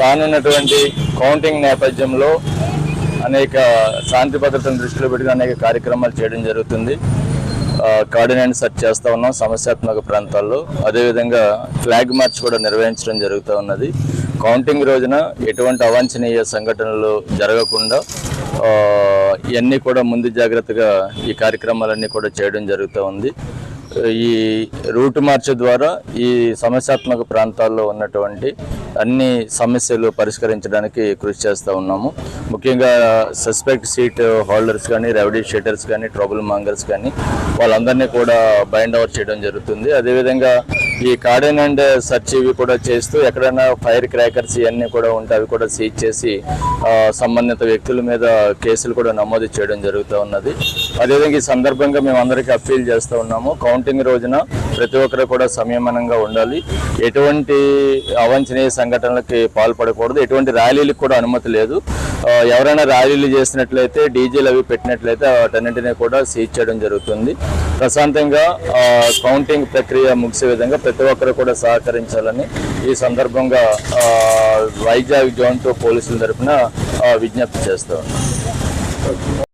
రానున్నటువంటి కౌంటింగ్ నేపథ్యంలో అనేక శాంతి భద్రతను దృష్టిలో పెట్టుకుని అనేక కార్యక్రమాలు చేయడం జరుగుతుంది. కార్డినెంట్ సెర్చ్ చేస్తూ ఉన్నాం సమస్యాత్మక ప్రాంతాల్లో. అదేవిధంగా ఫ్లాగ్ మార్చ్ కూడా నిర్వహించడం జరుగుతూ ఉన్నది. కౌంటింగ్ రోజున ఎటువంటి అవాంఛనీయ సంఘటనలు జరగకుండా ఇవన్నీ కూడా ముందు జాగ్రత్తగా ఈ కార్యక్రమాలన్నీ కూడా చేయడం జరుగుతూ ఉంది. ఈ రూట్ మార్చ్ ద్వారా ఈ సమస్యాత్మక ప్రాంతాల్లో ఉన్నటువంటి అన్ని సమస్యలు పరిష్కరించడానికి కృషి చేస్తూ ఉన్నాము. ముఖ్యంగా సస్పెక్ట్ సీట్ హోల్డర్స్ కానీ రెవెన్యూ షీటర్స్ కానీ ట్రబుల్ మాంగర్స్ కానీ వాళ్ళందరినీ కూడా బైండ్ అవుట్ చేయడం జరుగుతుంది. అదేవిధంగా ఈ కార్డెన్ అండ్ సర్చ్ ఇవి కూడా చేస్తూ ఎక్కడైనా ఫైర్ క్రాకర్స్ ఇవన్నీ కూడా ఉంటే అవి కూడా సీజ్ చేసి సంబంధిత వ్యక్తుల మీద కేసులు కూడా నమోదు చేయడం జరుగుతూ ఉన్నది. అదేవిధంగా ఈ సందర్భంగా మేము అందరికీ అప్పీల్ చేస్తూ ఉన్నాము. కౌంటింగ్ రోజున ప్రతి ఒక్కరు కూడా సంయమనంగా ఉండాలి. ఎటువంటి అవాంఛనీయ సంఘటనలకి పాల్పడకూడదు. ఎటువంటి ర్యాలీలకు కూడా అనుమతి లేదు. ఎవరైనా ర్యాలీలు చేసినట్లయితే డీజేలు అవి పెట్టినట్లయితే వాటన్నింటినీ కూడా సీజ్ చేయడం జరుగుతుంది. ప్రశాంతంగా కౌంటింగ్ ప్రక్రియ ముగిసే విధంగా ప్రతి ఒక్కరు కూడా సహకరించాలని ఈ సందర్భంగా వైజాగ్ జోన్ టూ పోలీసుల తరఫున విజ్ఞప్తి చేస్తూ ఉన్నాం.